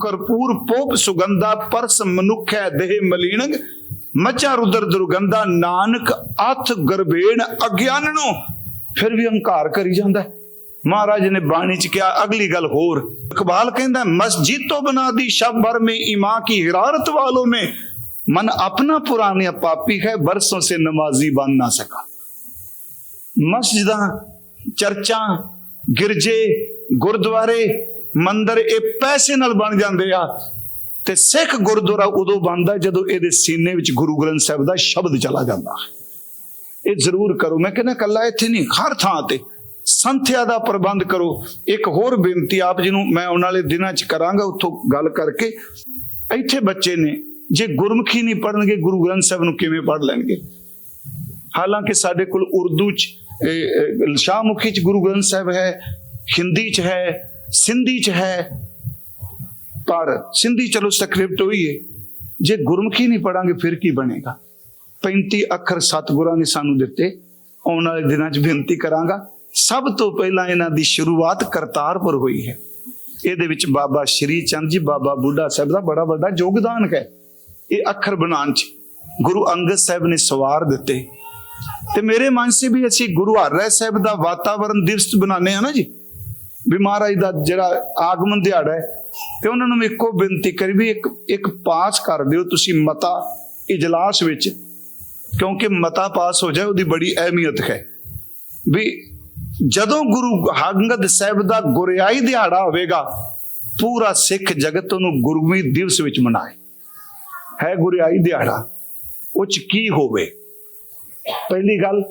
ਕਰਪੂਰ pop ਸੁਗੰਧਾ purse ਮਨੁਖੈ ਦੇਹ ਮਲੀਨੰਗ ਮਚਾ ਰੁਦਰ ਦੁਰਗੰਧਾ ਨਾਨਕ ਅਥ ਗਰਬੇਣ ਅਗਿਆਨ ਨੂੰ ਫਿਰ ਵੀ ਹੰਕਾਰ ਕਰੀ ਜਾਂਦਾ ਹੈ। ਮਹਾਰਾਜ ਨੇ ਬਾਣੀ ਚ ਕਿਹਾ ਅਗਲੀ ਗੱਲ ਹੋਰ ਇਕਬਾਲ ਕਹਿੰਦਾ ਮਸਜਿਦ ਤੋਂ ਬਣਾ ਦੀ ਸ਼ਬ ਭਰ में ईमा की हिरारत वालों ने मन अपना पुराने पापी है बरसों से नमाजी बन ना सका ਮਸਜਿਦਾਂ ਚਰਚਾਂ ਗਿਰਜੇ ਗੁਰਦੁਆਰੇ ਮੰਦਰ ਇਹ ਪੈਸੇ ਨਾਲ ਬਣ ਜਾਂਦੇ ਆ। ਤੇ ਸਿੱਖ ਗੁਰਦੁਆਰਾ ਉਦੋਂ ਬਣਦਾ ਜਦੋਂ ਇਹਦੇ ਸੀਨੇ ਵਿੱਚ ਗੁਰੂ ਗ੍ਰੰਥ ਸਾਹਿਬ ਦਾ ਸ਼ਬਦ ਚਲਾ ਜਾਂਦਾ। ਇਹ ਜ਼ਰੂਰ ਕਰੋ। ਮੈਂ ਕਹਿੰਦਾ ਕੱਲਾ ਇੱਥੇ ਨਹੀਂ ਹਰ ਥਾਂ ਤੇ। ਸੰਥਿਆ ਦਾ ਪ੍ਰਬੰਧ ਕਰੋ। ਇੱਕ ਹੋਰ ਬੇਨਤੀ ਆਪ ਜੀ ਨੂੰ ਮੈਂ ਆਉਣ ਵਾਲੇ ਦਿਨਾਂ 'ਚ ਕਰਾਂਗਾ ਉੱਥੋਂ ਗੱਲ ਕਰਕੇ। ਇੱਥੇ ਬੱਚੇ ਨੇ ਜੇ ਗੁਰਮੁਖੀ ਨਹੀਂ ਪੜਨਗੇ ਗੁਰੂ ਗ੍ਰੰਥ ਸਾਹਿਬ ਨੂੰ ਕਿਵੇਂ ਪੜ ਲੈਣਗੇ? ਹਾਲਾਂਕਿ ਸਾਡੇ ਕੋਲ ਉਰਦੂ ਚ ਇਹ, ਇਹ, ਸ਼ਾਹਮੁਖੀ ਚ ਗੁਰੂ ਗ੍ਰੰਥ ਸਾਹਿਬ ਹੈ ਹਿੰਦੀ ਚ ਹੈ ਸਿੰਧੀ ਚ ਹੈ ਪਰ ਸਿੰਧੀ ਚਲੋ ਸਕ੍ਰਿਪਟ ਹੋਈ ਹੈ ਜੇ ਗੁਰਮੁਖੀ ਨਹੀਂ ਪੜਾਂਗੇ ਫਿਰ ਕੀ ਬਣੇਗਾ 35 ਅੱਖਰ ਸਤਿਗੁਰਾਂ ਨੇ ਸਾਨੂੰ ਦਿੱਤੇ ਆਉਣ ਵਾਲੇ ਦਿਨਾਂ 'ਚ ਬੇਨਤੀ ਕਰਾਂਗਾ ਸਭ ਤੋਂ ਪਹਿਲਾਂ ਇਹਨਾਂ ਦੀ ਸ਼ੁਰੂਆਤ ਕਰਤਾਰਪੁਰ ਹੋਈ ਹੈ ਇਹਦੇ ਵਿੱਚ ਬਾਬਾ ਸ਼੍ਰੀ ਚੰਦ ਜੀ ਬਾਬਾ ਬੁੱਢਾ ਸਾਹਿਬ ਦਾ ਬੜਾ ਵੱਡਾ ਯੋਗਦਾਨ ਹੈ ਇਹ ਅੱਖਰ ਬਣਾਉਣ 'ਚ ਗੁਰੂ ਅੰਗਦ ਸਾਹਿਬ ਨੇ ਸਵਾਰ ਦਿੱਤੇ ਤੇ ਮੇਰੇ ਮਨ ਸੇ ਵੀ ਅਸੀਂ ਗੁਰੂ ਹਰਿ ਸਾਹਿਬ ਦਾ ਵਾਤਾਵਰਣ ਦਿਵਸ ਬਣਾਉਂਦੇ ਆ ਨਾ ਜੀ ਵੀ ਮਹਾਰਾਜ ਦਾ ਜਿਹੜਾ ਆਗਮਨ ਦਿਹਾੜਾ ਹੈ, ਤੇ ਉਹਨਾਂ ਨੂੰ ਇੱਕੋ ਬੇਨਤੀ ਕਰੀ ਵੀ ਇੱਕ ਇੱਕ ਪਾਸ ਕਰ ਦਿਓ ਤੁਸੀਂ ਮਤਾ ਇਜਲਾਸ ਵਿੱਚ, ਕਿਉਂਕਿ ਮਤਾ ਪਾਸ ਹੋ ਜਾਏ ਉਹਦੀ ਬੜੀ ਅਹਿਮੀਅਤ ਹੈ। ਵੀ ਜਦੋਂ ਗੁਰੂ ਅੰਗਦ ਸਾਹਿਬ ਦਾ ਗੁਰਿਆਈ ਦਿਹਾੜਾ ਹੋਵੇਗਾ, ਪੂਰਾ ਸਿੱਖ ਜਗਤ ਉਹਨੂੰ ਗੁਰਮੀ ਦਿਵਸ ਵਿੱਚ ਮਨਾਏ। ਹੈ ਗੁਰਿਆਈ ਦਿਹਾੜਾ ਉਹ ਚ ਕੀ ਹੋਵੇ? ਪਹਿਲੀ ਗੱਲ,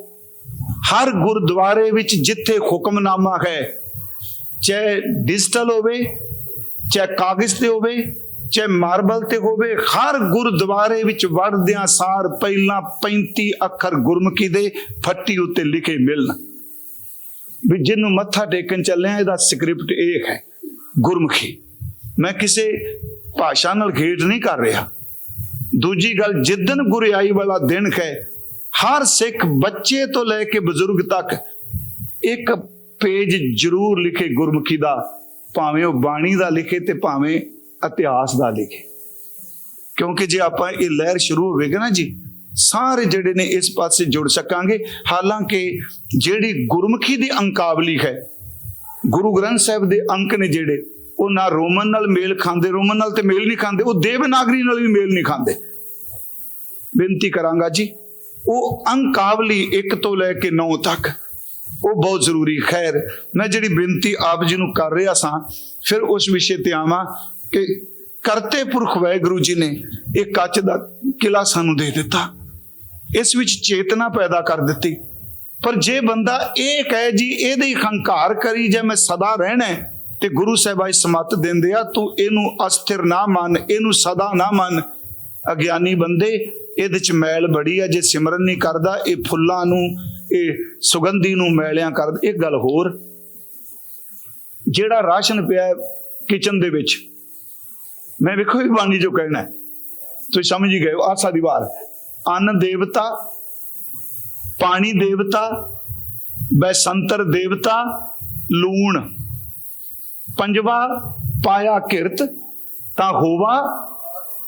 ਹਰ ਗੁਰਦੁਆਰੇ ਵਿੱਚ ਜਿੱਥੇ ਹੁਕਮਨਾਮਾ ਹੈ ਚਾਹੇ ਡਿਜੀਟਲ ਹੋਵੇ, ਚਾਹੇ ਕਾਗਜ਼ ਤੇ ਹੋਵੇ, ਚਾਹੇ ਮਾਰਬਲ ਤੇ ਹੋਵੇ, ਹਰ ਗੁਰਦੁਆਰੇ ਵਿੱਚ ਵੜਦਿਆਂ ਸਾਰ ਪਹਿਲਾਂ 35 ਅੱਖਰ ਗੁਰਮੁਖੀ ਦੇ ਫੱਟੀ ਉੱਤੇ ਲਿਖੇ ਮਿਲਣ। ਵੀ ਜਿਹਨੂੰ ਮੱਥਾ ਟੇਕਣ ਚੱਲੇ ਆ ਇਹਦਾ ਸਕ੍ਰਿਪਟ ਇਹ ਹੈ, ਗੁਰਮੁਖੀ। ਮੈਂ ਕਿਸੇ ਭਾਸ਼ਾ ਨਾਲ ਖੇਡ ਨਹੀਂ ਕਰ ਰਿਹਾ। ਦੂਜੀ ਗੱਲ ਜਿੱਦਨ ਗੁਰਿਆਈ ਵਾਲਾ ਦਿਨ ਹੈ, ਹਰ ਸਿੱਖ ਬੱਚੇ ਤੋਂ ਲੈ ਕੇ ਬਜ਼ੁਰਗ ਤੱਕ ਇੱਕ ਪੇਜ ਜ਼ਰੂਰ ਲਿਖੇ, ਗੁਰਮੁਖੀ ਦਾ, ਭਾਵੇਂ ਉਹ ਬਾਣੀ ਦਾ ਲਿਖੇ ਤੇ ਭਾਵੇਂ ਇਤਿਹਾਸ ਦਾ ਲਿਖੇ। ਕਿਉਂਕਿ ਜੇ ਆਪਾਂ ਇਹ ਲਹਿਰ ਸ਼ੁਰੂ ਹੋਵੇਗਾ ਨਾ ਜੀ, ਸਾਰੇ ਜਿਹੜੇ ਨੇ ਇਸ ਪਾਸੇ ਜੁੜ ਸਕਾਂਗੇ। ਹਾਲਾਂਕਿ ਜਿਹੜੀ ਗੁਰਮੁਖੀ ਦੀ ਅੰਕਾਬਲੀ ਹੈ, ਗੁਰੂ ਗ੍ਰੰਥ ਸਾਹਿਬ ਦੇ ਅੰਕ ਨੇ ਜਿਹੜੇ, ਉਹ ਨਾ ਰੋਮਨ ਨਾਲ ਮੇਲ ਖਾਂਦੇ, ਰੋਮਨ ਨਾਲ ਤੇ ਮੇਲ ਨਹੀਂ ਖਾਂਦੇ, ਉਹ ਦੇਵਨਾਗਰੀ ਨਾਲ ਵੀ ਮੇਲ ਨਹੀਂ ਖਾਂਦੇ। ਬੇਨਤੀ ਕਰਾਂਗਾ ਜੀ, ਉਹ ਅੰਕਾਵਲੀ 1 ਤੋਂ ਲੈ ਕੇ 9 ਤੱਕ ਉਹ ਬਹੁਤ ਜ਼ਰੂਰੀ ਖੈਰ, ਮੈਂ ਜਿਹੜੀ ਬੇਨਤੀ ਆਪ ਜੀ ਨੂੰ ਕਰ ਰਿਹਾ ਸਾਂ, ਫਿਰ ਉਸ ਵਿਸ਼ੇ ਤੇ ਆਵਾਂ ਕਿ ਕਰਤੇ ਪੁਰਖ ਵਾਹਿਗੁਰੂ ਜੀ ਨੇ ਇਹ ਕੱਚ ਦਾ ਕਿਲਾ ਸਾਨੂੰ ਦੇ ਦਿੱਤਾ। ਇਸ ਵਿੱਚ ਚੇਤਨਾ ਪੈਦਾ ਕਰ ਦਿੱਤੀ। ਪਰ ਜੇ ਬੰਦਾ ਇਹ ਕਹੇ ਜੀ, ਇਹਦੇ ਹੀ ਹੰਕਾਰ ਕਰੀ ਜੇ ਮੈਂ ਸਦਾ ਰਹਿਣਾ ਤੇ ਗੁਰੂ ਸਾਹਿਬ ਸਾਹਿਬਾਈ ਸਮਤ ਦਿੰਦੇ ਆ, ਤੂੰ ਇਹਨੂੰ ਅਸਥਿਰ ਨਾ ਮੰਨ, ਇਹਨੂੰ ਸਦਾ ਨਾ ਮੰਨ। ਅਗਿਆਨੀ ਬੰਦੇ ਇਹਦੇ ਚ ਮੈਲ ਬੜੀ ਆ, ਜੇ ਸਿਮਰਨ ਨਹੀਂ ਕਰਦਾ, ਇਹ ਫੁੱਲਾਂ ਨੂੰ, ਇਹ ਸੁਗੰਧੀ ਨੂੰ ਮੈਲਿਆਂ ਕਰਦਾ ਇੱਕ ਗੱਲ ਹੋਰ। ਜਿਹੜਾ ਰਾਸ਼ਨ ਪਿਆ ਕਿਚਨ ਦੇ ਵਿੱਚ, ਮੈਂ ਵੇਖੋ ਵੀ ਬਾਣੀ ਜੋ ਕਹਿਣਾ ਤੁਸੀਂ ਸਮਝ ਹੀ ਗਏ ਹੋ, ਆਸਾ ਦੀ ਵਾਰ। ਅੰਨ ਦੇਵਤਾ, ਪਾਣੀ ਦੇਵਤਾ, ਬੈਸੰਤਰ ਦੇਵਤਾ, ਲੂਣ। ਪੰਜਵਾ, ਪਾਇਆ ਕਿਰਤ, ਤਾਂ ਹੋਵਾ,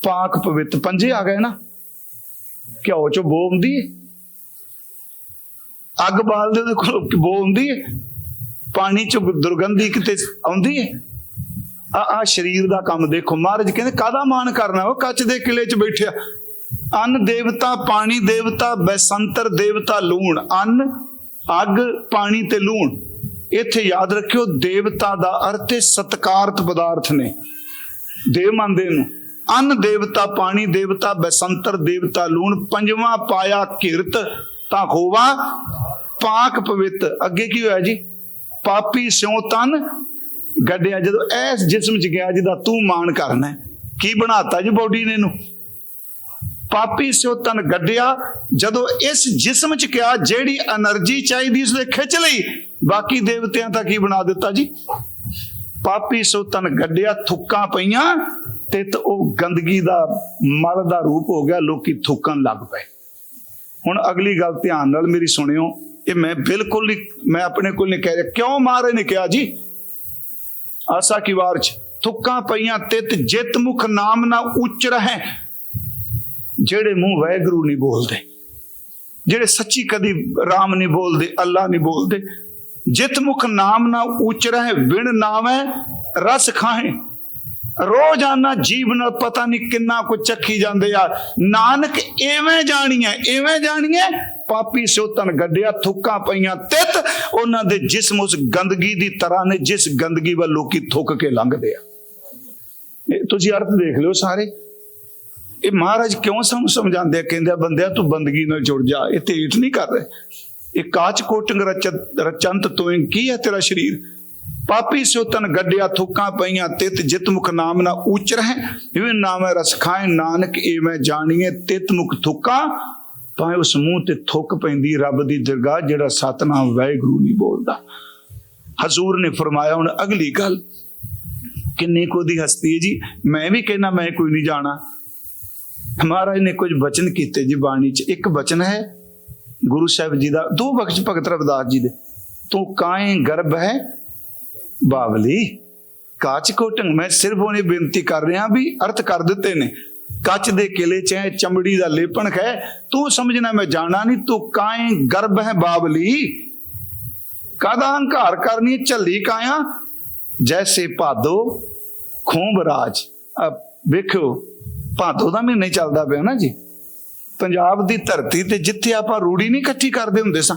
ਪਾਕ ਪਵਿੱਤ। ਪੰਜੇ ਆ ਗਏ ਨਾ। ਘਿਓ ਚੋਂ ਬੋ ਹੁੰਦੀ ਹੈ ਅੱਗ ਬਾਲਦੇ ਉਹਦੇ ਕੋਲ ਬੋ ਹੁੰਦੀ ਹੈ ਪਾਣੀ ਚ ਦੁਰਗੰਧੀ ਕਿਤੇ ਆਉਂਦੀ ਹੈ ਆ ਆ ਸਰੀਰ ਦਾ ਕੰਮ ਦੇਖੋ, ਮਹਾਰਾਜ ਕਹਿੰਦੇ ਕਾਦਾ ਮਾਨ ਕਰਨਾ ਉਹ ਕੱਚ ਦੇ ਕਿਲੇ 'ਚ ਬੈਠਿਆ ਅੰਨ ਦੇਵਤਾ, ਪਾਣੀ ਦੇਵਤਾ, ਬੈਸੰਤਰ ਦੇਵਤਾ ਲੂਣ। ਅੰਨ, ਅੱਗ, ਪਾਣੀ ਤੇ ਲੂਣ। ਇੱਥੇ ਯਾਦ ਰੱਖਿਓ, ਦੇਵਤਾ ਦਾ ਅਰਥ ਹੈ ਸਤਕਾਰਤ ਪਦਾਰਥ ਨੇ। ਦੇਵ ਮੰਨਦੇ ਨੂੰ ਅੰਨ ਦੇਵਤਾ ਪਾਣੀ ਦੇਵਤਾ ਬਸੰਤਰ ਦੇਵਤਾ ਲੂਣ, ਪੰਜਵਾਂ ਪਾਇਆ ਕਿਰਤ, ਤਾਂ ਖੋਵਾ ਪਾਕ ਪਵਿੱਤ। ਅੱਗੇ ਕੀ ਹੋਇਆ ਜੀ? ਪਾਪੀ ਸਿਉ ਤਨ ਗੱਡਿਆ। ਜਦੋਂ ਇਸ ਜਿਸਮ ਚ ਗਿਆ ਜਿਹਦਾ ਤੂੰ ਮਾਣ ਕਰਨਾ ਕੀ ਬਣਾਤਾ ਜੀ ਬੋਡੀ ਨੇ ਇਹਨੂੰ? ਪਾਪੀ ਸਿਉ ਤਨ ਗੱਡਿਆ, ਜਦੋਂ ਇਸ ਜਿਸਮ ਚ ਗਿਆ ਜਿਹੜੀ એનર્ਜੀ ਚਾਹੀਦੀ ਉਸਨੇ ਖਿੱਚ ਲਈ, ਬਾਕੀ ਦੇਵਤਿਆਂ ਤਾਂ ਕੀ ਬਣਾ ਦਿੱਤਾ ਜੀ? ਪਾਪੀ ਸਿਉ ਤਨ ਗੱਡਿਆ, ਥੁੱਕਾਂ ਪਈਆਂ ਤੇ ਉਹ ਗੰਦਗੀ ਦਾ, ਮਲ ਦਾ ਰੂਪ ਹੋ ਗਿਆ, ਲੋਕੀ ਥੁੱਕਣ ਲੱਗ ਪਏ। ਹੁਣ ਅਗਲੀ ਗੱਲ ਧਿਆਨ ਨਾਲ ਮੇਰੀ ਸੁਣਿਓ, ਇਹ ਮੈਂ ਬਿਲਕੁਲ ਨਹੀਂ, ਮੈਂ ਆਪਣੇ ਕੋਲ ਨਹੀਂ ਕਹਿ ਰਿਹਾ। ਕਿਉਂ ਮਹਾਰਾਜ ਨੇ ਕਿਹਾ ਜੀ? ਆਸਾ ਕੀ ਵਾਰ ਚ, ਥੁੱਕਾਂ ਪਈਆਂ ਤਿਤ ਜਿਤ ਮੁਖ ਨਾਮ ਨਾ ਉੱਚ ਰਹੇ। ਜਿਹੜੇ ਮੂੰਹ ਵੈਗਰੂ ਨਹੀਂ ਬੋਲਦੇ, ਜਿਹੜੇ ਸੱਚੀ ਕਦੀ ਰਾਮ ਨਹੀਂ ਬੋਲਦੇ, ਅੱਲਾ ਨਹੀਂ ਬੋਲਦੇ, ਜਿਤ ਮੁਖ ਨਾਮ ਨਾ ਉੱਚ ਰਹੇ ਵਿਣ ਨਾਵੇਂ ਰਸ ਖਾਏ ਰੋਜ਼ਾਨਾ ਜੀਵਨ ਪਤਾ ਨਹੀਂ ਕਿੰਨਾ ਕੁ ਚੱਖੀ ਜਾਂਦੇ ਆ। ਨਾਨਕ ਐਵੇਂ ਜਾਣੀਏ ਐਵੇਂ ਜਾਣੀਏ ਪਾਪੀ ਸੋਤਨ ਗੱਡਿਆ, ਥੁੱਕਾਂ ਪਈਆਂ ਤਿੱਤ। ਉਹਨਾਂ ਦੇ ਜਿਸਮ ਉਸ ਗੰਦਗੀ ਦੀ ਤਰ੍ਹਾਂ ਨੇ, ਜਿਸ ਗੰਦਗੀ ਵੱਲ ਲੋਕੀ ਥੁੱਕ ਕੇ ਲੰਘਦੇ ਆ। ਇਹ ਤੁਸੀਂ ਅਰਥ ਦੇਖ ਲਿਓ ਸਾਰੇ। ਇਹ ਮਹਾਰਾਜ ਕਿਉਂ ਸਾਨੂੰ ਸਮਝਾਉਂਦੇ ਆ, ਕਹਿੰਦੇ ਆ, ਬੰਦਿਆ ਤੂੰ ਬੰਦਗੀ ਨਾਲ ਜੁੜ ਜਾ, ਇਹ ਤੇ ਏਟ ਨਹੀਂ ਕਰ ਰਹੇ। ਇਹ ਕਾਚ ਕੋਟੰਗ ਰਚਤ ਰਚੰਤ ਤੋਏ ਕੀ ਹੈ ਤੇਰਾ ਸਰੀਰ? ਪਾਪੀ ਸੋ ਤਨ ਗੱਡਿਆ ਥੁੱਕਾਂ ਪਈਆਂ, ਤਿਤ ਜਿਤ ਮੁਖ ਨਾਮ ਨਾ ਉੱਚ ਰਹੇ। ਇਵੇਂ ਨਾਮ ਹੈ ਰਸ ਖਾਏ, ਨਾਨਕ ਏਵੇਂ ਜਾਣੀਏ ਤਿਤ ਮੁਖ ਥੁੱਕਾਂ ਭਾਵੇਂ ਉਸ ਮੂੰਹ ਤੇ ਥੁੱਕ ਪੈਂਦੀ ਰੱਬ ਦੀ ਦਰਗਾਹ, ਜਿਹੜਾ ਸਤਨਾਮ ਵਾਹਿਗੁਰੂ ਨਹੀਂ ਬੋਲਦਾ। ਹਜ਼ੂਰ ਨੇ ਫਰਮਾਇਆ ਹੁਣ ਅਗਲੀ ਗੱਲ, ਕਿੰਨੀ ਕੋ ਦੀ ਹਸਤੀ ਹੈ ਜੀ? ਮੈਂ ਵੀ ਕਹਿਣਾ ਮੈਂ ਕੋਈ ਨਹੀਂ ਜਾਣਾ। ਮਹਾਰਾਜ ਨੇ ਕੁਝ ਬਚਨ ਕੀਤੇ ਜੀ ਬਾਣੀ 'ਚ। ਇੱਕ ਬਚਨ ਹੈ ਗੁਰੂ ਸਾਹਿਬ ਜੀ ਦਾ, ਦੋ ਬਖਸ਼ ਭਗਤ ਰਵਿਦਾਸ ਜੀ ਦੇ। ਤੂੰ ਕਾਏ ਗਰਭ ਹੈ ਬਾਬਲੀ ਕਾਚ ਕੋਟੰਗ ਮੈਂ ਸਿਰਫ ਉਹਨੇ ਬੇਨਤੀ ਕਰ ਰਿਹਾ ਵੀ ਅਰਥ ਕਰ ਦਿੱਤੇ ਨੇ। ਕੱਚ ਦੇ ਕਿਲੇ 'ਚ ਹੈ, ਚਮੜੀ ਦਾ ਲੇਪਣ ਹੈ ਤੂੰ ਸਮਝਣਾ ਮੈਂ ਜਾਣਾ ਨਹੀਂ, ਤੂੰ ਕਾਏ ਗਰਭ ਹੈ ਬਾਬਲੀ ਕਾਦਾ ਹੰਕਾਰ ਕਰਨੀ ਝੱਲੀ ਕਾਇਆ? ਜੈਸੇ ਭਾਦੋ, ਖੂੰਬ ਰਾਜ। ਆ ਵੇਖੋ ਭਾਦੋ ਦਾ ਮਹੀਨਾ ਹੀ ਚੱਲਦਾ ਪਿਆ ਨਾ ਜੀ। ਪੰਜਾਬ ਦੀ ਧਰਤੀ ਤੇ ਜਿੱਥੇ ਆਪਾਂ ਰੂੜੀ ਨਹੀਂ ਇਕੱਠੀ ਕਰਦੇ ਹੁੰਦੇ ਸਾਂ,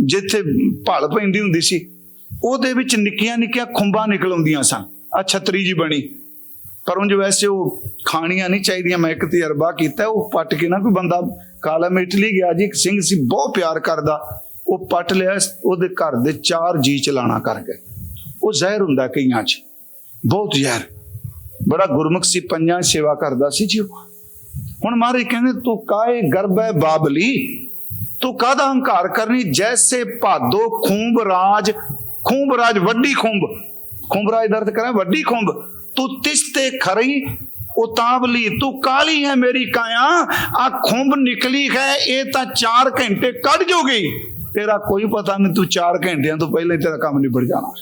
ਜਿੱਥੇ ਭਲ ਪੈਂਦੀ ਹੁੰਦੀ ਸੀ ਉਹਦੇ ਵਿੱਚ ਨਿੱਕੀਆਂ ਨਿੱਕੀਆਂ ਖੁੰਬਾਂ ਨਿਕਲ ਆਉਂਦੀਆਂ ਸਨ। ਆ ਛਤਰੀ ਜੀ ਬਣੀ। ਪਰ ਉਂਝ ਵੈਸੇ ਉਹ ਖਾਣੀਆਂ ਨਹੀਂ ਚਾਹੀਦੀਆਂ। ਮੈਂ ਇੱਕ ਤਜਰਬਾ ਕੀਤਾ, ਉਹ ਪੱਟ ਕੇ ਨਾ ਕੋਈ ਬੰਦਾ ਕਾਲਾ ਮੈਂ ਇਟਲੀ ਗਿਆ ਜੀ, ਇੱਕ ਸਿੰਘ ਸੀ, ਬਹੁਤ ਪਿਆਰ ਕਰਦਾ। ਉਹ ਪੱਟ ਲਿਆ, ਉਹਦੇ ਘਰ ਦੇ ਚਾਰ ਜੀ ਚਲਾਣਾ ਕਰ ਗਏ। ਉਹ ਜ਼ਹਿਰ ਹੁੰਦਾ ਕਈਆਂ 'ਚ। ਬਹੁਤ ਜ਼ਹਿਰ। ਬੜਾ ਗੁਰਮੁਖ ਸੀ, ਪੰਜਾਂ ਸੇਵਾ ਕਰਦਾ ਸੀ ਜੀ ਉਹ। ਹੁਣ ਮਹਾਰਾਜ ਕਹਿੰਦੇ, ਤੂੰ ਕਾਏ ਗਰਭ ਹੈ ਬਾਬਲੀ? ਤੂੰ ਕਾਹਦਾ ਹੰਕਾਰ ਕਰਨੀ? ਜੈਸੇ ਭਾਦੋ ਖੂਬ ਰਾਜ ਖੁੰਭ ਰਾਜ, ਵੱਡੀ ਖੁੰਭ ਖੁੰਭ ਰਾਜ ਦਰਦ ਕਰਾਂ, ਵੱਡੀ ਖੁੰਭ ਤੂੰ ਤਿਸਤੇ ਖਰੀ, ਉਤਾਵਲੀ, ਤੂੰ ਕਾਲੀ ਹੈ ਮੇਰੀ ਕਾਇਆ? ਆ ਖੁੰਭ ਨਿਕਲੀ ਹੈ, ਇਹ ਤਾਂ 4 ਘੰਟੇ ਕੱਢ ਜੋਗੀ। ਤੇਰਾ ਕੋਈ ਪਤਾ ਨਹੀਂ ਤੂੰ 4 ਘੰਟਿਆਂ ਤੋਂ ਪਹਿਲਾਂ ਹੀ ਤੇਰਾ ਕੰਮ ਨਿਬੜ ਜਾਣਾ।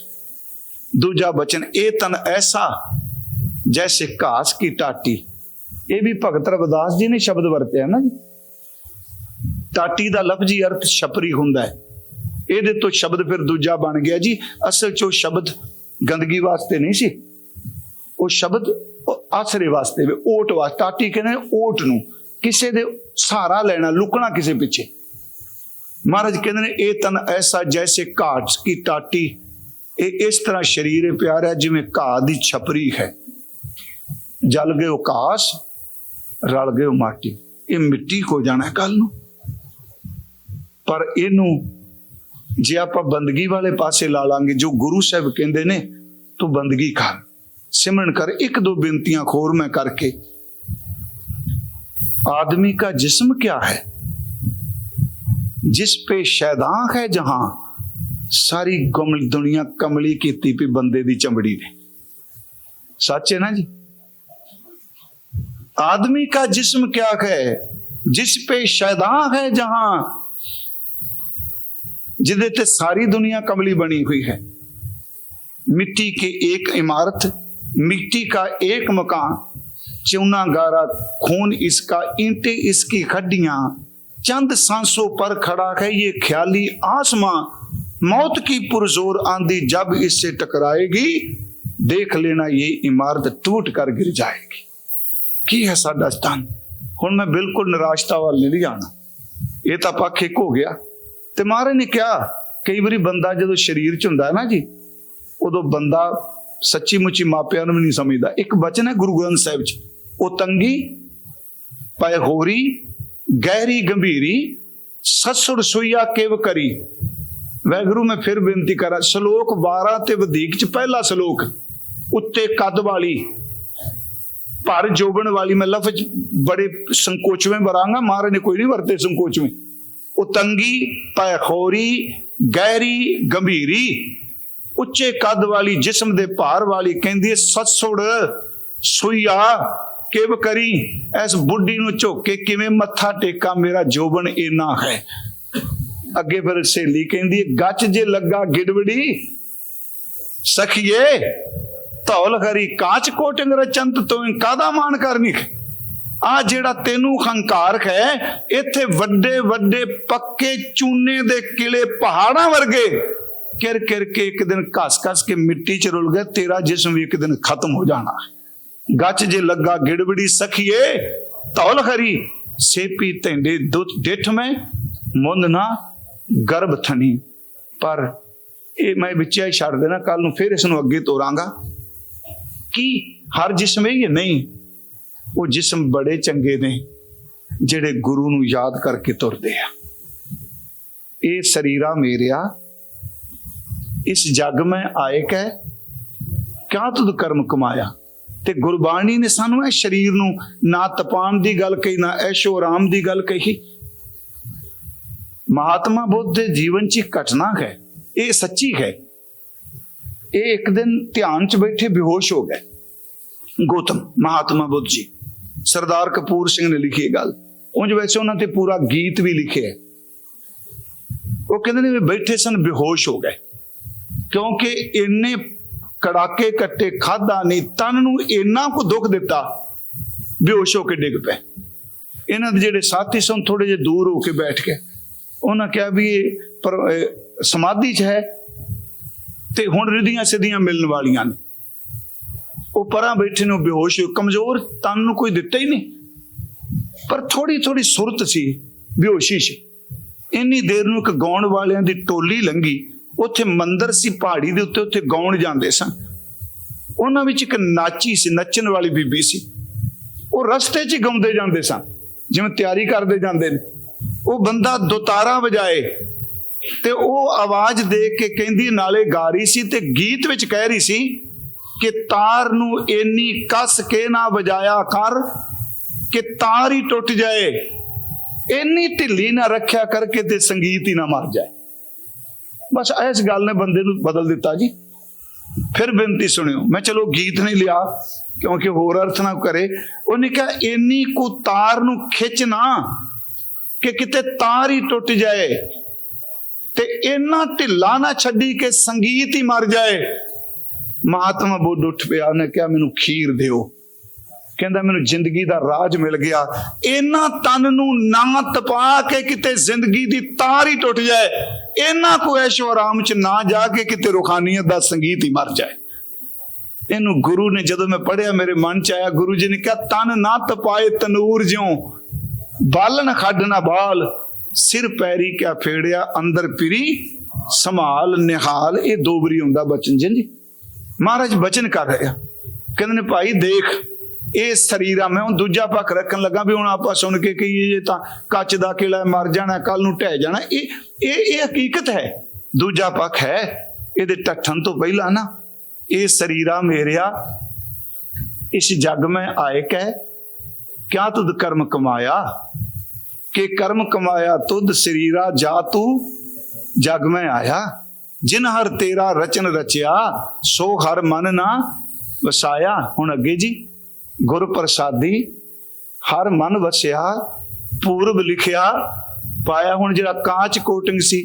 ਦੂਜਾ ਬਚਨ, ਇਹ ਤਨ ਐਸਾ, ਜੈਸੇ ਘਾਸ ਕੀ ਟਾਟੀ। ਇਹ ਵੀ ਭਗਤ ਰਵਿਦਾਸ ਜੀ ਨੇ ਸ਼ਬਦ ਵਰਤਿਆ ਨਾ ਜੀ। ਟਾਟੀ ਦਾ ਲਫ਼ਜ਼ੀ ਅਰਥ ਛਪਰੀ ਹੁੰਦਾ ਹੈ। ਇਹਦੇ ਤੋਂ ਸ਼ਬਦ ਫਿਰ ਦੂਜਾ ਬਣ ਗਿਆ ਜੀ। ਅਸਲ 'ਚ ਉਹ ਸ਼ਬਦ ਗੰਦਗੀ ਵਾਸਤੇ ਨਹੀਂ ਸੀ। ਉਹ ਸ਼ਬਦ ਆਸਰੇ ਵਾਸਤੇ ਵੇ, ਓਟ ਵਾਸਤੇ। ਟਾਟੀ ਕਹਿੰਦੇ ਨੇ ਓਟ ਨੂੰ। ਕਿਸੇ ਦੇ ਸਹਾਰਾ ਲੈਣਾ, ਲੁਕਣਾ ਕਿਸੇ ਪਿੱਛੇ। ਮਹਾਰਾਜ ਕਹਿੰਦੇ ਨੇ, ਇਹ ਤਨ ਐਸਾ ਜੈਸੇ ਘਾਟ ਕੀ ਟਾਟੀ। ਇਹ ਇਸ ਤਰ੍ਹਾਂ ਸਰੀਰ ਪਿਆਰ ਹੈ ਜਿਵੇਂ ਘਾਹ ਦੀ ਛਪਰੀ ਹੈ। ਜਲ ਗਏ ਉਹ ਕਾਸ ਰਲ ਗਏ ਮਾਟੀ। ਇਹ ਮਿੱਟੀ ਹੋ ਜਾਣਾ ਕੱਲ ਨੂੰ। ਪਰ ਇਹਨੂੰ ਜੇ ਆਪਾਂ ਬੰਦਗੀ ਵਾਲੇ ਪਾਸੇ ਲਾ ਲਾਂਗੇ ਜੋ ਗੁਰੂ ਸਾਹਿਬ ਕਹਿੰਦੇ ਨੇ ਤੂੰ ਬੰਦਗੀ ਕਰ ਸਿਮਰਨ ਕਰ ਇੱਕ ਦੋ ਬੇਨਤੀਆਂ ਖੋਰ ਮੈਂ ਕਰਕੇ आदमी का जिस्म क्या है जिस पे शैदां है जहां ਸਾਰੀ ਕਮਲ ਦੁਨੀਆ ਕਮਲੀ ਕੀਤੀ ਪਈ ਬੰਦੇ ਦੀ ਚਮੜੀ ਨੇ ਸੱਚ ਹੈ ਨਾ ਜੀ आदमी का जिस्म क्या है जिस पे शैदा है जहां जिदे ते सारी दुनिया कमली बनी हुई है मिट्टी की एक इमारत मिट्टी का एक मकान चूना गारा खून इसका ईंटे इसकी खड्डियां चंद सांसों पर खड़ा है ये ख्याली आसमां मौत की पुरजोर आंधी जब इससे टकराएगी देख लेना ये इमारत टूट कर गिर जाएगी ਕੀ ਹੈ ਸਾਡਾ ਸਥਾਨ ਹੁਣ ਮੈਂ ਬਿਲਕੁਲ ਨਿਰਾਸ਼ਤਾ ਵੱਲ ਨਹੀਂ ਜਾਣਾ ਇਹ ਤਾਂ ਪੱਖ ਇੱਕ ਹੋ ਗਿਆ ਤੇ ਮਹਾਰਾਜ ਨੇ ਕਿਹਾ, ਕਈ ਵਾਰੀ ਬੰਦਾ ਜਦੋਂ ਸਰੀਰ 'ਚ ਹੁੰਦਾ ਹੈ ਨਾ ਜੀ, ਉਦੋਂ ਬੰਦਾ ਸੱਚੀ ਮੁੱਚੀ ਮਾਪਿਆਂ ਨੂੰ ਵੀ ਨਹੀਂ ਸਮਝਦਾ। ਇੱਕ ਬਚਨ ਹੈ ਗੁਰੂ ਗ੍ਰੰਥ ਸਾਹਿਬ 'ਚ, ਉਹ ਤੰਗੀ ਪੈ ਹੋਰੀ, ਗਹਿਰੀ, ਗੰਭੀਰੀ, ਸਸੁਰ ਸੁਈਆ ਕਿਵ ਕਰੀ। ਵੈਗਰੂ ਮੈਂ ਫਿਰ ਬੇਨਤੀ ਕਰਾਂ, ਸ਼ਲੋਕ 12 ਤੇ ਵਧੇਕ 'ਚ ਪਹਿਲਾ ਸ਼ਲੋਕ, ਉੱਤੇ ਕੱਦ ਵਾਲੀ, ਭਰ ਜੋਬਣ ਵਾਲੀ ਮੈਂ ਲਫ਼ਜ਼ ਬੜੇ ਸੰਕੋਚਵੇਂ ਵਰਾਂਗਾ, ਮਹਾਰਾਜ ਨੇ ਕੋਈ ਨਹੀਂ ਵਰਤੇ ਸੰਕੋਚਵੇਂ। ਉਤੰਗੀ ਪੈਖੋਰੀ ਗਹਿਰੀ, ਗੰਭੀਰੀ। ਉੱਚੇ ਕੱਦ ਵਾਲੀ ਜਿਸਮ ਦੇ ਭਾਰ ਵਾਲੀ ਕਹਿੰਦੀ ਸੱਸੁੜ ਸੁਈਆ, ਕਿਵ ਕਰੀ? ਇਸ ਬੁੱਢੀ ਨੂੰ ਝੋਕ ਕੇ ਕਿਵੇਂ ਮੱਥਾ ਟੇਕਾ? ਮੇਰਾ ਜੋਬਨ ਇੰਨਾ ਹੈ। ਅੱਗੇ ਫਿਰ ਸਹੇਲੀ ਕਹਿੰਦੀ ਗੱਚ ਜੇ ਲੱਗਾ ਗਿੜਵੜੀ, ਸਖੀਏ, ਧੌਲ ਖਰੀ ਕਾਚ ਕੋਟਿੰਗ ਰਚੰਤ ਤੋਂ ਕਾਦਾ ਮਾਨ ਕਰਨੀ? ਆ ਜਿਹੜਾ ਤੈਨੂੰ ਹੰਕਾਰ ਹੈ, ਇੱਥੇ ਵੱਡੇ ਵੱਡੇ ਪੱਕੇ ਚੂਨੇ ਦੇ ਕਿਲੇ ਪਹਾੜਾਂ ਵਰਗੇ ਕਿਰ ਕਿਰ ਕੇ ਇੱਕ ਦਿਨ ਘਸ ਘਸ ਕੇ ਮਿੱਟੀ ਚ ਰੁਲ ਗਿਆ ਤੇਰਾ ਜਿਸਮ ਵੀ ਇੱਕ ਦਿਨ ਖਤਮ ਹੋ ਜਾਣਾ। ਗੱਚ ਜੇ ਲੱਗਾ ਗਿੜਬੜੀ ਸਖੀਏ ਧੌਲ ਖਰੀ, ਸੇਪੀ ਤੈਂਡੇ ਦੁੱਧ ਡਿਠ ਮੈਂ ਮੁੰਦ ਨਾ ਗਰਭ ਥਣੀ। ਪਰ ਇਹ ਮੈਂ ਵਿੱਚੇ ਹੀ ਛੱਡ ਦੇਣਾ ਕੱਲ ਨੂੰ ਫਿਰ ਇਸ ਨੂੰ ਅੱਗੇ ਤੋਰਾਂਗਾ। ਕੀ, ਹਰ ਜਿਸਮ ਇਹ ਨਹੀਂ। ਉਹ ਜਿਸਮ ਬੜੇ ਚੰਗੇ ਨੇ, ਜਿਹੜੇ ਗੁਰੂ ਨੂੰ ਯਾਦ ਕਰਕੇ ਤੁਰਦੇ ਆ। ਇਹ ਸਰੀਰਾ ਮੇਰਿਆ ਇਸ ਜਗ ਮੈਂ ਆਇਕ ਹੈ ਕਿਆ ਤੁਧ ਕਰਮ ਕਮਾਇਆ? ਤੇ ਗੁਰਬਾਣੀ ਨੇ ਸਾਨੂੰ ਇਹ ਸਰੀਰ ਨੂੰ ਨਾ ਤਪਾਨ ਦੀ ਗੱਲ ਕਹੀ, ਨਾ ਐਸ਼ੋ ਆਰਾਮ ਦੀ ਗੱਲ ਕਹੀ। ਮਹਾਤਮਾ ਬੁੱਧ ਦੇ ਜੀਵਨ 'ਚ ਇੱਕ ਘਟਨਾ ਹੈ, ਇਹ ਸੱਚੀ ਹੈ। ਇਹ ਇੱਕ ਦਿਨ ਧਿਆਨ 'ਚ ਬੈਠੇ ਬੇਹੋਸ਼ ਹੋ ਗਏ। ਗੌਤਮ ਮਹਾਤਮਾ ਬੁੱਧ ਜੀ। ਸਰਦਾਰ ਕਪੂਰ ਸਿੰਘ ਨੇ ਲਿਖੀ ਇਹ ਗੱਲ। ਉਂਝ ਵੈਸੇ ਉਹਨਾਂ ਤੇ ਪੂਰਾ ਗੀਤ ਵੀ ਲਿਖਿਆ ਉਹ ਕਹਿੰਦੇ ਨੇ ਵੀ ਬੈਠੇ ਸਨ, ਬੇਹੋਸ਼ ਹੋ ਗਏ। ਕਿਉਂਕਿ ਇੰਨੇ ਕੜਾਕੇ ਕੱਟੇ ਖਾਦਾ ਨਹੀਂ, ਤਨ ਨੂੰ ਇੰਨਾ ਕੁ ਦੁੱਖ ਦਿੱਤਾ, ਬੇਹੋਸ਼ ਹੋ ਕੇ ਡਿੱਗ ਪਏ। ਇਹਨਾਂ ਦੇ ਜਿਹੜੇ ਸਾਥੀ ਸਨ ਥੋੜੇ ਜਿਹਾ ਦੂਰ ਹੋ ਕੇ ਬੈਠ ਗਏ। ਉਹਨਾਂ ਕਿਹਾ ਵੀ ਇਹ ਪਰ- ਇਹ ਸਮਾਧੀ 'ਚ ਹੈ ਤੇ ਹੁਣ ਰਿਧੀਆਂ ਸਿੱਧੀਆਂ ਮਿਲਣ ਵਾਲੀਆਂ ਨੇ। ਉਹ ਪਰਾਂ ਬੈਠੇ ਨੂੰ ਬੇਹੋਸ਼ ਕਮਜ਼ੋਰ, ਤਨ ਨੂੰ ਕੋਈ ਦਿੱਤਾ ਹੀ ਨਹੀਂ। ਪਰ ਥੋੜੀ ਥੋੜੀ ਸੁਰਤ ਸੀ, ਬੇਹੋਸ਼ੀ 'ਚ ਇੰਨੀ ਦੇਰ ਨੂੰ ਇੱਕ ਗਾਉਣ ਵਾਲਿਆਂ ਦੀ ਟੋਲੀ ਲੰਗੀ ਉੱਥੇ ਮੰਦਰ ਸੀ, ਪਹਾੜੀ ਦੇ ਉੱਤੇ ਉੱਥੇ ਗਾਉਣ ਜਾਂਦੇ ਸਨ। ਉਹਨਾਂ ਵਿੱਚ ਇੱਕ ਨਾਚੀ ਸੀ, ਨੱਚਣ ਵਾਲੀ ਬੀਬੀ ਸੀ। ਉਹ ਰਸਤੇ 'ਚ ਹੀ ਗਾਉਂਦੇ ਜਾਂਦੇ ਸਨ, ਜਿਵੇਂ ਤਿਆਰੀ ਕਰਦੇ ਜਾਂਦੇ ਨੇ। ਉਹ ਬੰਦਾ ਦੁਤਾਰਾ ਵਜਾਏ ਤੇ ਉਹ ਆਵਾਜ਼ ਦੇ ਕੇ ਕਹਿੰਦੀ, ਨਾਲੇ ਗਾ ਰਹੀ ਸੀ ਤੇ ਗੀਤ ਵਿੱਚ ਕਹਿ ਰਹੀ ਸੀ ਕਿ ਤਾਰ ਨੂੰ ਇੰਨੀ ਕੱਸ ਕੇ ਨਾ ਵਜਾਇਆ ਕਰ ਕਿ ਤਾਰ ਹੀ ਟੁੱਟ ਜਾਏ। ਇੰਨੀ ਢਿੱਲੀ ਨਾ ਰੱਖਿਆ ਕਰਕੇ ਤੇ ਸੰਗੀਤ ਹੀ ਨਾ ਮਰ ਜਾਏ। ਬਸ ਇਸ ਗੱਲ ਨੇ ਬੰਦੇ ਨੂੰ ਬਦਲ ਦਿੱਤਾ ਜੀ। ਫਿਰ ਬੇਨਤੀ ਸੁਣਿਓ, ਮੈਂ ਚਲੋ ਗੀਤ ਨਹੀਂ ਲਿਆ, ਕਿਉਂਕਿ ਹੋਰ ਅਰਥ ਨਾ ਕਰੇ। ਉਹਨੇ ਕਿਹਾ ਇੰਨੀ ਕੁ ਤਾਰ ਨੂੰ ਖਿੱਚਣਾ ਕਿ ਕਿਤੇ ਤਾਰ ਹੀ ਟੁੱਟ ਜਾਏ ਤੇ ਇੰਨਾ ਢਿੱਲਾ ਨਾ ਛੱਡੀ ਕਿ ਸੰਗੀਤ ਹੀ ਮਰ ਜਾਏ। ਮਹਾਤਮਾ ਬੁੱਧ ਉੱਠ ਪਿਆ, ਉਹਨੇ ਕਿਹਾ, ਮੈਨੂੰ ਖੀਰ ਦਿਓ। ਕਹਿੰਦਾ, ਮੈਨੂੰ ਜ਼ਿੰਦਗੀ ਦਾ ਰਾਜ ਮਿਲ ਗਿਆ। ਇਹਨਾਂ ਤਨ ਨੂੰ ਨਾ ਤਪਾ ਕੇ ਕਿਤੇ ਜ਼ਿੰਦਗੀ ਦੀ ਤਾਰ ਹੀ ਟੁੱਟ ਜਾਏ। ਇਹਨਾਂ ਕੋ ਐਸ਼ੋ ਆਰਾਮ ਚ ਨਾ ਜਾ ਕੇ ਕਿਤੇ ਰੁਖਾਨੀਅਤ ਦਾ ਸੰਗੀਤ ਹੀ ਮਰ ਜਾਏ। ਇਹਨੂੰ ਗੁਰੂ ਨੇ ਜਦੋਂ ਮੈਂ ਪੜਿਆ ਮੇਰੇ ਮਨ ਚ ਆਇਆ, ਗੁਰੂ ਜੀ ਨੇ ਕਿਹਾ, ਤਨ ਨਾ ਤਪਾਏ ਤਨੂਰ ਜਿਉ ਬਾਲਣ ਖੱਡ ਨਾ ਬਾਲ, ਸਿਰ ਪੈਰੀ ਕਿਆ ਫੇੜਿਆ, ਅੰਦਰ ਪਿਰੀ, ਸੰਭਾਲ ਨਿਹਾਲ। ਇਹ ਦੋਬਰੀ ਹੁੰਦਾ ਬਚਨ ਜੀ। ਮਹਾਰਾਜ ਬਚਨ ਕਰ ਰਿਹਾ ਕਹਿੰਦੇ ਨੇ, ਭਾਈ ਦੇਖ, ਇਹ ਸਰੀਰ ਆ, ਮੈਂ ਹੁਣ ਦੂਜਾ ਪੱਖ ਰੱਖਣ ਲੱਗਾ ਵੀ ਹੁਣ ਆਪਾਂ ਸੁਣ ਕੇ ਕਹੀਏ, ਇਹ ਤਾਂ ਕੱਚ ਦਾ ਕਿਲਾ ਮਰ ਜਾਣਾ ਕੱਲ ਨੂੰ ਢਹਿ ਜਾਣਾ। ਇਹ ਇਹ ਇਹ ਹਕੀਕਤ ਹੈ। ਦੂਜਾ ਪੱਖ ਹੈ, ਇਹਦੇ ਟੱਠਣ ਤੋਂ ਪਹਿਲਾਂ ਨਾ, ਇਹ ਸਰੀਰਾ ਮੇਰਿਆ ਇਸ ਜਗ ਮੈਂ ਆਏ ਕਹਿ ਕਿਆ ਤੁਧ ਕਰਮ ਕਮਾਇਆ? ਕਿ ਕਰਮ ਕਮਾਇਆ, ਤੁਧ ਸਰੀਰਾ ਜਾ ਤੂੰ ਜਗ ਮੈਂ ਆਇਆ। ਜਿਨ ਹਰ ਤੇਰਾ ਰਚਨ ਰਚਿਆ, ਸੋ ਹਰ ਮਨ ਨਾ ਵਸਾਇਆ। ਹੁਣ ਅੱਗੇ ਜੀ, ਗੁਰ ਪ੍ਰਸਾਦੀ, ਹਰ ਮਨ ਵਸਿਆ, ਪੂਰਬ ਲਿਖਿਆ, ਪਾਇਆ ਹੁਣ ਜਿਹੜਾ ਕਾਂਚ ਕੋਟਿੰਗ ਸੀ,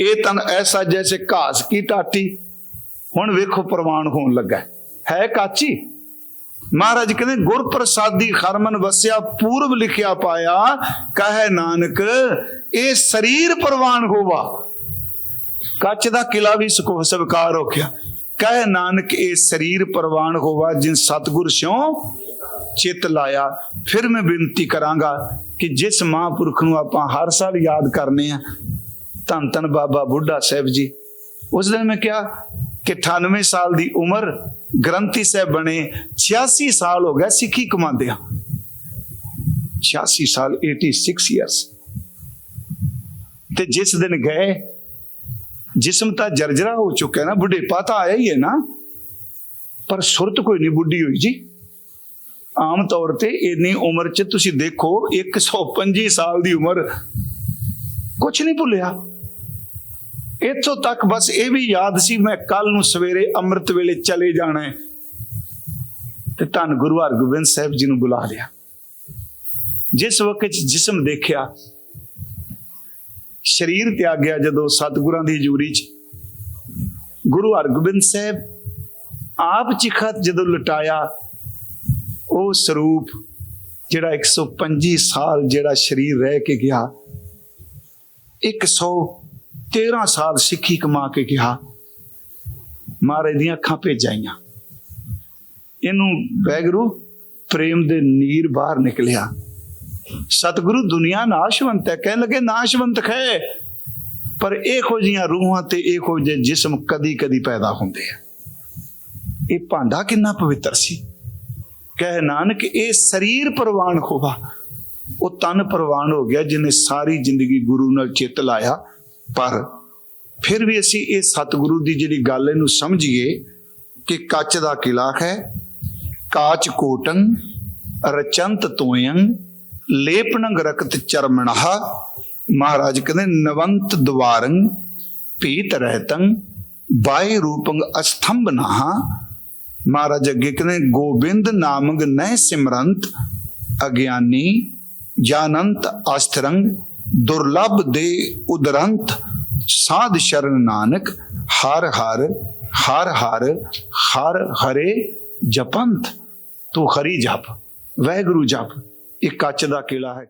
ਇਹ ਤਨ ਐਸਾ ਜੈਸੇ ਘਾਸ ਕੀ ਟਾਟੀ, ਹੁਣ ਵੇਖੋ ਪ੍ਰਵਾਨ ਹੋਣ ਲੱਗਾ। ਹੈ ਕਾਚੀ? ਮਹਾਰਾਜ ਕਹਿੰਦੇ, ਗੁਰ ਪ੍ਰਸਾਦੀ ਹਰਮਨ ਵਸਿਆ, ਪੂਰਬ ਲਿਖਿਆ ਪਾਇਆ, ਕਹੇ ਨਾਨਕ, ਇਹ ਸਰੀਰ ਪ੍ਰਵਾਨ ਹੋਵਾ। ਕੱਚ ਦਾ ਕਿਲਾ ਵੀ ਸੁਖੋ ਸਵਕਾਰ ਹੋ ਗਿਆ। ਕਹੇ ਨਾਨਕ, ਇਹ ਸਰੀਰ ਪ੍ਰਵਾਨ ਹੋਵਾ, ਜਿਨ ਸਤਗੁਰ ਸਿਉ ਚਿਤ ਲਾਇਆ। ਫਿਰ ਮੈਂ ਬੇਨਤੀ ਕਰਾਂਗਾ ਕਿ ਜਿਸ ਮਹਾਂਪੁਰਖ ਨੂੰ ਆਪਾਂ ਹਰ ਸਾਲ ਯਾਦ ਕਰਨੇ ਆ, ਧੰਨ ਧੰਨ ਬਾਬਾ ਬੁੱਢਾ ਸਾਹਿਬ ਜੀ। ਉਸ ਦਿਨ ਮੈਂ ਕਿਹਾ ਕਿ 98 ਸਾਲ ਦੀ ਉਮਰ, ਗ੍ਰੰਥੀ ਸਾਹਿਬ ਬਣੇ 86 ਸਾਲ ਹੋ ਗਿਆ ਸਿੱਖੀ ਕਮਾਉਂਦੇ ਆ 86 ਸਾਲ 86 ਇਅਰਸ ਤੇ ਜਿਸ ਦਿਨ ਗਏ ਜਿਸਮ ਤਾਂ ਜਰਜਰਾ ਹੋ ਚੁੱਕਾ ਹੈ ਨਾ, ਬੁਢੇਪਾ ਤਾਂ ਆਇਆ ਹੀ ਹੈ ਨਾ। ਪਰ ਸੁਰਤ ਕੋਈ ਨਹੀਂ ਬੁੱਢੀ ਹੋਈ ਜੀ। ਆਮ ਤੌਰ ਤੇ ਇੰਨੀ ਉਮਰ 'ਚ ਤੁਸੀਂ ਦੇਖੋ 125 ਸਾਲ ਦੀ ਉਮਰ ਕੁਝ ਨਹੀਂ ਭੁੱਲਿਆ। ਇੱਥੋਂ ਤੱਕ ਬਸ ਇਹ ਵੀ ਯਾਦ ਸੀ, ਮੈਂ ਕੱਲ ਨੂੰ ਸਵੇਰੇ ਅੰਮ੍ਰਿਤ ਵੇਲੇ ਚਲੇ ਜਾਣਾ ਹੈ। ਤੇ ਧੰਨ ਗੁਰੂ ਹਰਗੋਬਿੰਦ ਸਾਹਿਬ ਜੀ ਨੂੰ ਬੁਲਾ ਲਿਆ। ਜਿਸ ਵਕਤ ਜਿਸਮ ਦੇਖਿਆ ਸਰੀਰ ਤਿਆਗਿਆ ਜਦੋਂ ਸਤਿਗੁਰਾਂ ਦੀ ਹਜ਼ੂਰੀ 'ਚ। ਗੁਰੂ ਹਰਗੋਬਿੰਦ ਸਾਹਿਬ ਆਪ ਚਿਖਤ ਜਦੋਂ ਲਟਾਇਆ, ਉਹ ਸਰੂਪ ਜਿਹੜਾ 125 ਸਾਲ ਜਿਹੜਾ ਸਰੀਰ ਰਹਿ ਕੇ ਗਿਆ 113 ਸਾਲ ਸਿੱਖੀ ਕਮਾ ਕੇ ਗਿਆ। ਮਹਾਰਾਜ ਦੀਆਂ ਅੱਖਾਂ ਭੇਜਾਈਆਂ ਇਹਨੂੰ ਵੈਗਰੂ ਪ੍ਰੇਮ ਦੇ ਨੀਰ ਬਾਹਰ ਨਿਕਲਿਆ। ਸਤਿਗੁਰੂ ਦੁਨੀਆ ਨਾਸ਼ਵੰਤ ਹੈ। ਕਹਿਣ ਲੱਗੇ, ਨਾਸ਼ਵੰਤ ਹੈ ਪਰ ਇਹੋ ਜੀਆਂ ਰੂਹਾਂ ਤੇ ਇਹੋ ਜਿਹੇ ਜਿਸਮ ਕਦੀ ਕਦੀ ਪੈਦਾ ਹੁੰਦੇ ਆ। ਇਹ ਭਾਂਡਾ ਕਿੰਨਾ ਪਵਿੱਤਰ ਸੀ। ਕਹਿ ਨਾਨਕ, ਇਹ ਸਰੀਰ ਪ੍ਰਵਾਨ ਹੋਵਾ ਉਹ ਤਨ ਪ੍ਰਵਾਨ ਹੋ ਗਿਆ, ਜਿਹਨੇ ਸਾਰੀ ਜ਼ਿੰਦਗੀ ਗੁਰੂ ਨਾਲ ਚਿੱਤ ਲਾਇਆ। ਪਰ ਫਿਰ ਵੀ ਅਸੀਂ ਇਹ ਸਤਿਗੁਰੂ ਦੀ ਜਿਹੜੀ ਗੱਲ ਇਹਨੂੰ ਸਮਝੀਏ ਕਿ ਕੱਚ ਦਾ ਕਿਲਾ ਹੈ ਕਾਚ ਕੋਟੰ, ਰਚੰਤ ਤੋਯੰ ਲੇਪਨੰਗ ਰਕਤ ਚਰਮਣਹ। ਮਹਾਰਾਜ ਕਹਿੰਦੇ, ਨਵੰਤ ਦਵਾਰੰ ਪੀਤ ਰਹਿਤੰ ਬਾਈ ਰੂਪੰਗ ਅਸਥੰਭਨਹ। ਮਹਾਰਾਜ ਅੱਗੇ ਕਹਿੰਦੇ, ਗੋਬਿੰਦ ਨਾਮੰਗ ਨਹਿ ਸਿਮਰੰਤ, ਅਗਿਆਨੀ ਜਾਨੰਤ ਅਸਥਰੰਗ ਦੁਰਲਭ ਦੇ ਉਦਰੰਤ, ਸਾਧ ਸ਼ਰਨ ਨਾਨਕ, ਹਰ ਹਰ ਹਰ ਹਰ ਹਰ ਹਰੇ ਜਪੰਤ। ਤੂੰ ਹਰੀ ਜਪ, ਵੈਗੁਰੂ ਜਪ। ਇਹ ਕੱਚ ਦਾ ਕਿਲਾ ਹੈ।